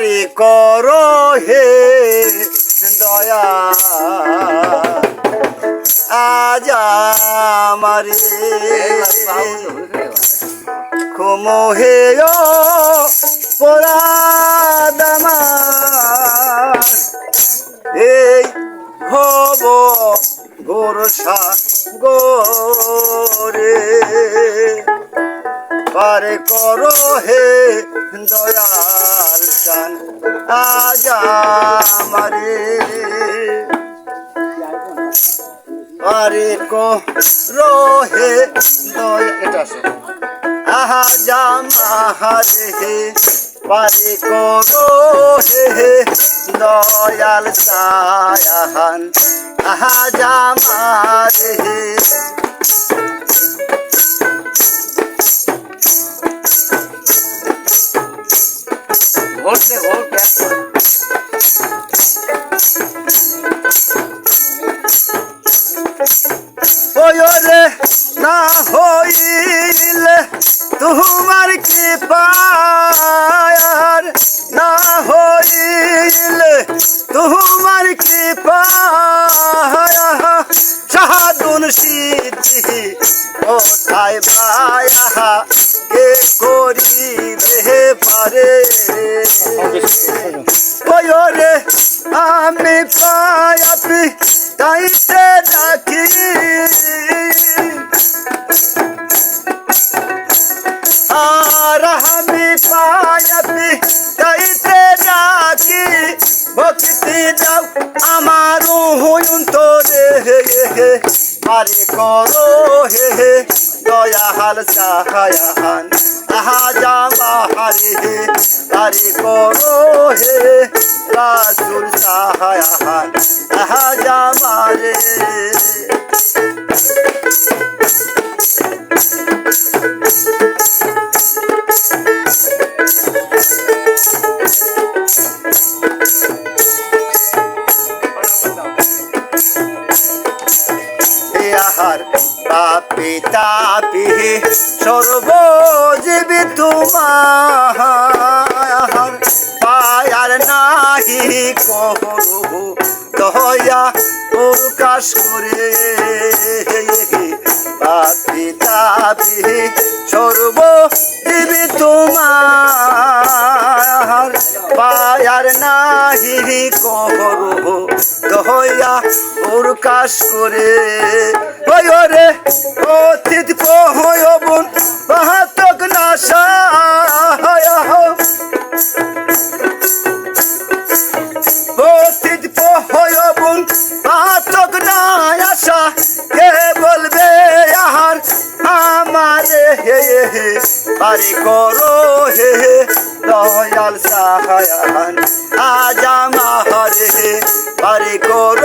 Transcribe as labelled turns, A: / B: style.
A: পারি করো হে দয়া। আজ আমারে খুমোহে পরাদামার এই হব গোরসা পারে করো হে দয়াল চান আজ আমারে পারে করো হে দয়া এটা আছে আহা জামাহারে হে পারে করো হে দয়াল সায়াহান আহা জামারে হে
B: ভোট দে ভোট।
A: ওরে না হইলে তোমার কি পায়ার না হইলে তোমার কি পায়া সাহাদুন সিদ্ধি কোথায় পায়া কে করিবে পারে? আমি পায়াপি তাইতে ডাকি আর আমি পায়াপি তাইতে ডাকি ভক্তি দাও আমার হুয়ুন তোরে হে মারে করো হে হে, দয়াহাল সাহায়াহান আহা যাওয়া হারে হে তারে করো হে রাসুল সাহায় আহা যাওয়া রে। আহার পাপি তাপি সর্বজীবী তোমার পায়ার নাহি করু দয়া প্রকাশ করে। পাপি তাপি সর্বজীবী পায়ার নাহি করু দয়া প্রকাশ করে। ওরে অতীত কহয়বন বাহাতক নাশা অতীত কহয়বন বাহাতক না আশা কে বলবে আহার? আমারে হে হে, পারি করো, হে হে। দয়াল সাহায়ান আজ আমার হরে পারি করো।